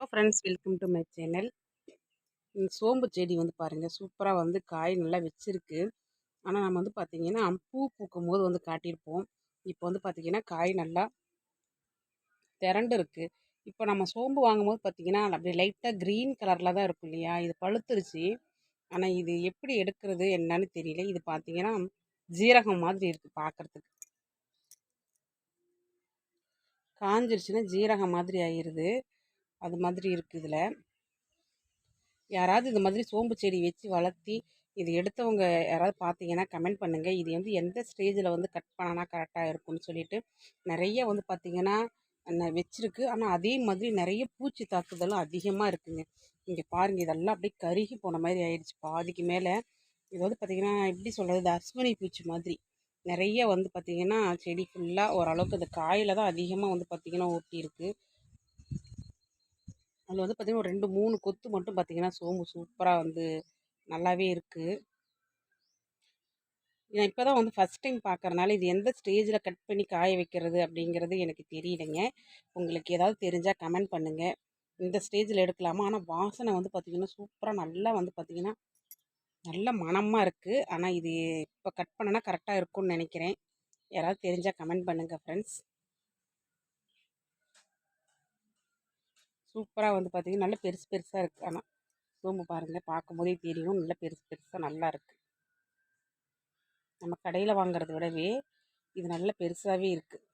Hello friends welcome to my channel சோம்பு செடி வந்து பாருங்கள் சூப்பராக வந்து காய் நல்லா வச்சிருக்கு. ஆனால் நம்ம வந்து பார்த்திங்கன்னா பூ பூக்கும் போது வந்து காட்டியிருப்போம். இப்போ வந்து பார்த்திங்கன்னா காய் நல்லா திரண்டு இருக்குது இப்போ நம்ம சோம்பு வாங்கும்போது பார்த்திங்கன்னா அப்படியே லைட்டாக க்ரீன் கலரில் தான் இருக்கும் இல்லையா? இது பழுத்துருச்சு. ஆனால் இது எப்படி எடுக்கிறது என்னன்னு தெரியல. இது பார்த்திங்கன்னா ஜீரகம் மாதிரி இருக்குது பார்க்குறதுக்கு காஞ்சிருச்சுன்னா ஜீரகம் மாதிரி ஆயிடுது அது மாதிரி இருக்குது இதில். யாராவது இந்த மாதிரி சோம்பு செடி வச்சு வளர்த்தி இது எடுத்தவங்க யாராவது பார்த்தீங்கன்னா கமெண்ட் பண்ணுங்கள் இது வந்து எந்த ஸ்டேஜில் வந்து கட் பண்ணனா கரெக்டாக இருக்கும்னு சொல்லிட்டு நிறைய வந்து பார்த்திங்கன்னா வச்சிருக்கு. ஆனால் அதே மாதிரி நிறைய பூச்சி தாக்குதலும் அதிகமாக இருக்குதுங்க இங்கே பாருங்கள் இதெல்லாம் அப்படியே கருகி போன மாதிரி ஆயிடுச்சு. பாதிக்கு மேலே இது வந்து பார்த்திங்கன்னா எப்படி சொல்கிறது அஸ்வினி பூச்சி மாதிரி நிறைய வந்து பார்த்திங்கன்னா செடி ஃபுல்லாக ஓரளவுக்கு இந்த காயில் தான் அதிகமாக வந்து பார்த்திங்கன்னா ஊட்டியிருக்கு. அதில் வந்து பார்த்திங்கன்னா ஒரு ரெண்டு மூணு கொத்து மட்டும் பார்த்திங்கன்னா சோம்பு சூப்பராக வந்து நல்லாவே இருக்குது நான் இப்போ தான் வந்து ஃபஸ்ட் டைம் பார்க்குறனால இது எந்த ஸ்டேஜில் கட் பண்ணி காய வைக்கிறது அப்படிங்கிறது எனக்கு தெரியலைங்க. உங்களுக்கு ஏதாவது தெரிஞ்சால் கமெண்ட் பண்ணுங்கள் இந்த ஸ்டேஜில் எடுக்கலாமா? ஆனால் வாசனை வந்து பார்த்திங்கன்னா சூப்பராக நல்லா வந்து பார்த்திங்கன்னா நல்ல மணமாக இருக்குது ஆனால் இது இப்போ கட் பண்ணனா கரெக்டாக இருக்கும்னு நினைக்கிறேன். யாராவது தெரிஞ்சால் கமெண்ட் பண்ணுங்கள் ஃப்ரெண்ட்ஸ் சூப்பராக வந்து பார்த்திங்கன்னா நல்ல பெருசு பெருசாக இருக்குது ஆனால் சோம்பு பாருங்கள் பார்க்கும்போதே தெரியும். நல்ல பெருசு பெருசாக நல்லா இருக்குது நம்ம கடையில் வாங்குறத விடவே இது நல்ல பெருசாகவே இருக்குது